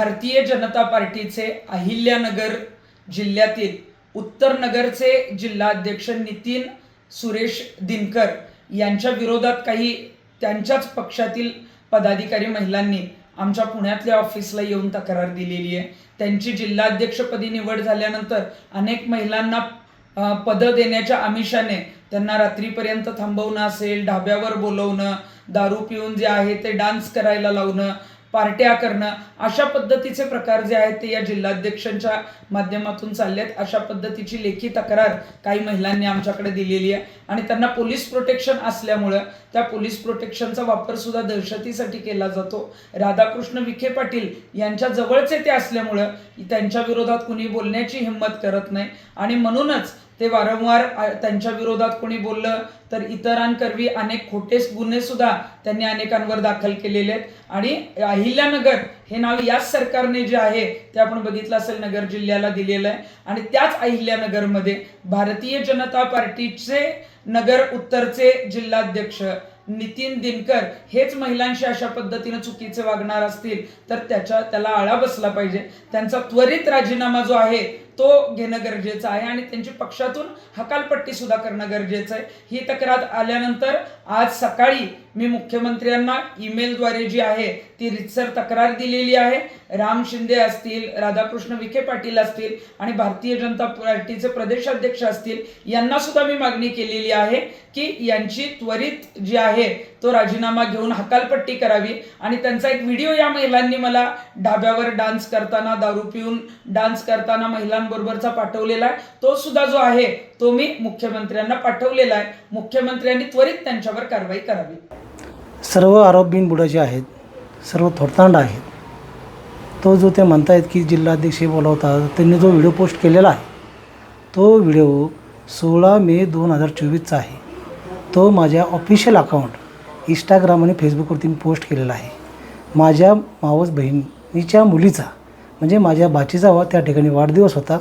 भारतीय जनता पार्टीचे अहिल्यानगर जिल्ह्यातील उत्तर नगरचे जिल्हाध्यक्ष नितीन सुरेश दिनकर यांच्या विरोधात काही त्यांच्याच पक्षातील पदाधिकारी महिलांनी आमच्या पुण्यातल्या ऑफिसला येऊन तक्रार दिलेली आहे. त्यांची जिल्हाध्यक्षपदी निवड झाल्यानंतर अनेक महिलांना पदं देण्याच्या आमिषाने त्यांना रात्रीपर्यंत थांबवणं असेल ढाब्यावर बोलवणं दारू पिऊन जे आहे ते डान्स करायला लावणं पार्ट्या करणं अशा पद्धतीचे प्रकार जे आहेत ते या जिल्हाध्यक्षांच्या माध्यमातून चालले आहेत अशा पद्धतीची लेखी तक्रार काही महिलांनी आमच्याकडे दिलेली आहे. आणि त्यांना पोलीस प्रोटेक्शन असल्यामुळं त्या पोलीस प्रोटेक्शनचा वापर सुद्धा दहशतीसाठी केला जातो. राधाकृष्ण विखे पाटील यांच्या जवळचे ते असल्यामुळं त्यांच्या विरोधात कुणी बोलण्याची हिंमत करत नाही. आणि म्हणूनच ते वारंवार त्यांच्या विरोधात कोणी बोललं तर इतरांकरवी अनेक खोटे गुन्हे सुद्धा त्यांनी अनेकांवर दाखल केलेले आहेत. आणि अहिल्यानगर हे नाव याच सरकारने जे आहे ते आपण बघितलं असेल नगर जिल्ह्याला दिलेलं आहे. आणि त्याच अहिल्यानगरमध्ये भारतीय जनता पार्टीचे नगर उत्तरचे जिल्हाध्यक्ष नितीन दिनकर हेच महिलांशी अशा पद्धतीनं चुकीचे वागणार असतील तर त्याच्या त्याला आळा बसला पाहिजे. त्यांचा त्वरित राजीनामा जो आहे तो घेणं गरजेचं आहे आणि त्यांची पक्षातून हकालपट्टी सुद्धा करणं गरजेचं आहे. ही तक्रार आल्यानंतर आज सकाळी मी मुख्यमंत्र्यांना ईमेलद्वारे जी आहे ती रितसर तक्रार दिलेली आहे. राम शिंदे असतील राधाकृष्ण विखे पाटील असतील आणि भारतीय जनता पार्टीचे प्रदेशाध्यक्ष असतील यांना सुद्धा मी मागणी केलेली आहे की यांची त्वरित जी आहे तो राजीनामा घेऊन हकालपट्टी करावी. आणि त्यांचा एक व्हिडिओ या महिलांनी मला ढाब्यावर डान्स करताना दारू पिऊन डान्स करताना महिलांबरोबरचा पाठवलेला आहे. तो सुद्धा जो आहे तो मी मुख्यमंत्र्यांना पाठवलेला आहे. मुख्यमंत्र्यांनी त्वरित त्यांच्यावर कारवाई करावी. सर्व आरोप बिनबुडाचे आहेत सर्व थोडतांड आहेत. तो जो ते म्हणतायत की जिल्हाध्यक्ष बोलावतात त्यांनी जो व्हिडिओ पोस्ट केलेला आहे तो व्हिडिओ सोळा मे दोन हजार चोवीसचा आहे. तो माझ्या ऑफिशियल अकाउंट इंस्टाग्राम आणि फेसबुकवरती मी पोस्ट केलेला आहे. माझ्या मावस बहिणीच्या मुलीचा म्हणजे माझ्या बाचीचा वा त्या ठिकाणी वाढदिवस होता.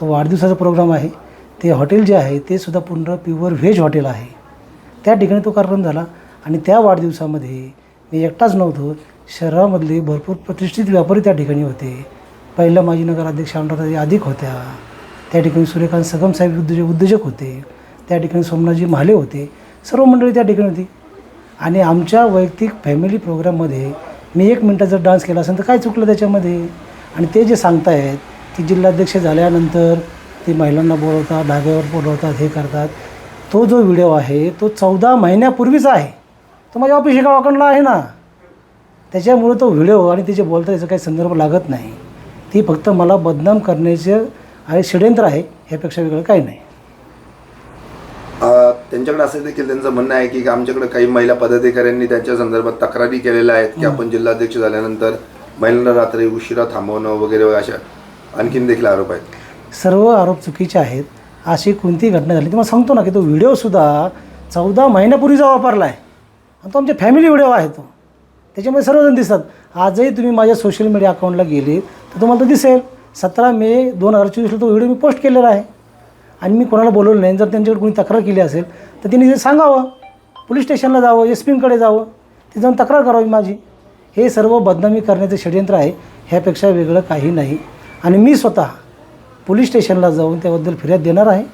तो वाढदिवसाचा प्रोग्राम आहे. ते हॉटेल जे आहे ते सुद्धा पूर्ण प्युअर व्हेज हॉटेल आहे. त्या ठिकाणी तो कार्यक्रम झाला. आणि त्या वाढदिवसामध्ये मी एकटाच नव्हतो. शहरामधले भरपूर प्रतिष्ठित व्यापारी त्या ठिकाणी होते. पहिलं माजी नगराध्यक्ष अनुराधाताई अधिक होत्या. त्या ठिकाणी सूर्यकांत सगम साहेब उद्योजक उद्योजक होते. त्या ठिकाणी सोमनाथजी महाले होते. सर्व मंडळी त्या ठिकाणी होती. आणि आमच्या वैयक्तिक फॅमिली प्रोग्राममध्ये मी एक मिनटाचा डान्स केला असेल तर काय चुकलं त्याच्यामध्ये? आणि ते जे सांगतायत की जिल्हाध्यक्ष झाल्यानंतर ते महिलांना बोलवतात धाग्यावर बोलवतात हे करतात. तो जो व्हिडिओ आहे तो चौदा महिन्यापूर्वीचा आहे. तो माझ्या ऑफिस एका अकाउंटला आहे ना. त्याच्यामुळे तो व्हिडिओ आणि तिचे बोलता याचा काही संदर्भ लागत नाही. ती फक्त मला बदनाम करण्याचं आहे षडयंत्र आहे ह्यापेक्षा वेगळं काही नाही. त्यांच्याकडे असं देखील त्यांचं म्हणणं आहे की आमच्याकडे काही महिला पदाधिकाऱ्यांनी त्यांच्या संदर्भात तक्रारी केलेल्या आहेत की आपण जिल्हाध्यक्ष झाल्यानंतर महिलांना रात्री उशिरा थांबवणं वगैरे अशा आणखीन देखील आरोप आहेत. सर्व आरोप चुकीचे आहेत. अशी कोणती घटना झाली तुम्हाला सांगतो ना की तो व्हिडिओसुद्धा चौदा महिन्यापूर्वीचा वापरला आहे आणि तो आमच्या फॅमिली व्हिडिओ आहे तो. त्याच्यामध्ये सर्वजण दिसतात. आजही तुम्ही माझ्या सोशल मीडिया अकाउंटला गेले तर तुम्हाला तो दिसेल. सतरा मे दोन हजार चोवीसला तो व्हिडिओ मी पोस्ट केलेला आहे. आणि मी कोणाला बोलवलं नाही. जर त्यांच्याकडे कोणी तक्रार केली असेल तर त्यांनी ते सांगावं. पोलीस स्टेशनला जावं एस पींकडे जावं. ते जाऊन तक्रार करावी माझी. हे सर्व बदनामी करण्याचं षडयंत्र आहे. ह्यापेक्षा वेगळं काही नाही. आणि मी स्वतः पोलीस स्टेशनला जाऊन त्याबद्दल फिर्याद देणार आहे.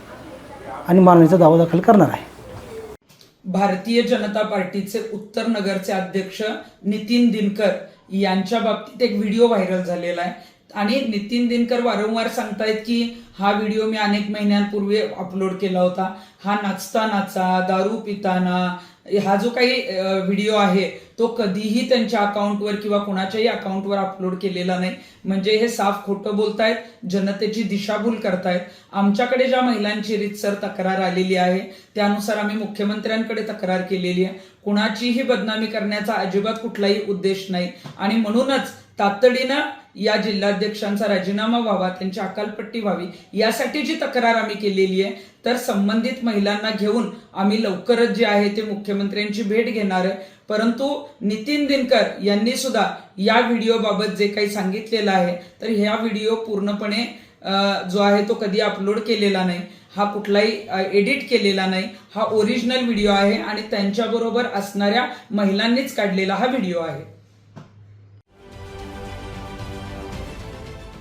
आणि मानवीचा दावा दाखल करणार आहे. भारतीय जनता पार्टीचे उत्तर नगरचे अध्यक्ष नितीन दिनकर यांच्या बाबतीत एक व्हिडिओ व्हायरल झालेला आहे. आणि नितीन दिनकर वारंवार सांगतायत की हा व्हिडिओ मी अनेक महिन्यांपूर्वी अपलोड केला होता. हा नाचतानाचा दारू पिताना हा जो काही व्हिडिओ आहे तो कधीही त्यांच्या अकाउंटवर किंवा कोणाच्याही अकाउंटवर अपलोड केलेला नाही. म्हणजे हे साफ खोटं बोलतायत जनतेची दिशाभूल करतायत. आमच्याकडे ज्या महिलांची रीतसर तक्रार आलेली आहे त्यानुसार आम्ही मुख्यमंत्र्यांकडे तक्रार केलेली आहे. कुणाचीही बदनामी करण्याचा अजिबात कुठलाही उद्देश नाही. आणि म्हणूनच तातडीनं या जिल्हाध्यक्षांचा राजीनामा व्हावा त्यांची अकालपट्टी व्हावी यासाठी जी तक्रार आम्ही केलेली आहे तर संबंधित महिलांना घेऊन आम्ही लवकरच जे आहे ते मुख्यमंत्र्यांची भेट घेणार आहे. परंतु नितीन दिनकर यांनी सुद्धा या व्हिडिओबाबत जे काही सांगितलेलं आहे तर ह्या व्हिडिओ पूर्णपणे जो आहे तो कधी अपलोड केलेला नाही हा कुठलाही एडिट केलेला नाही हा ओरिजिनल व्हिडिओ आहे आणि त्यांच्याबरोबर असणाऱ्या महिलांनीच काढलेला हा व्हिडिओ आहे.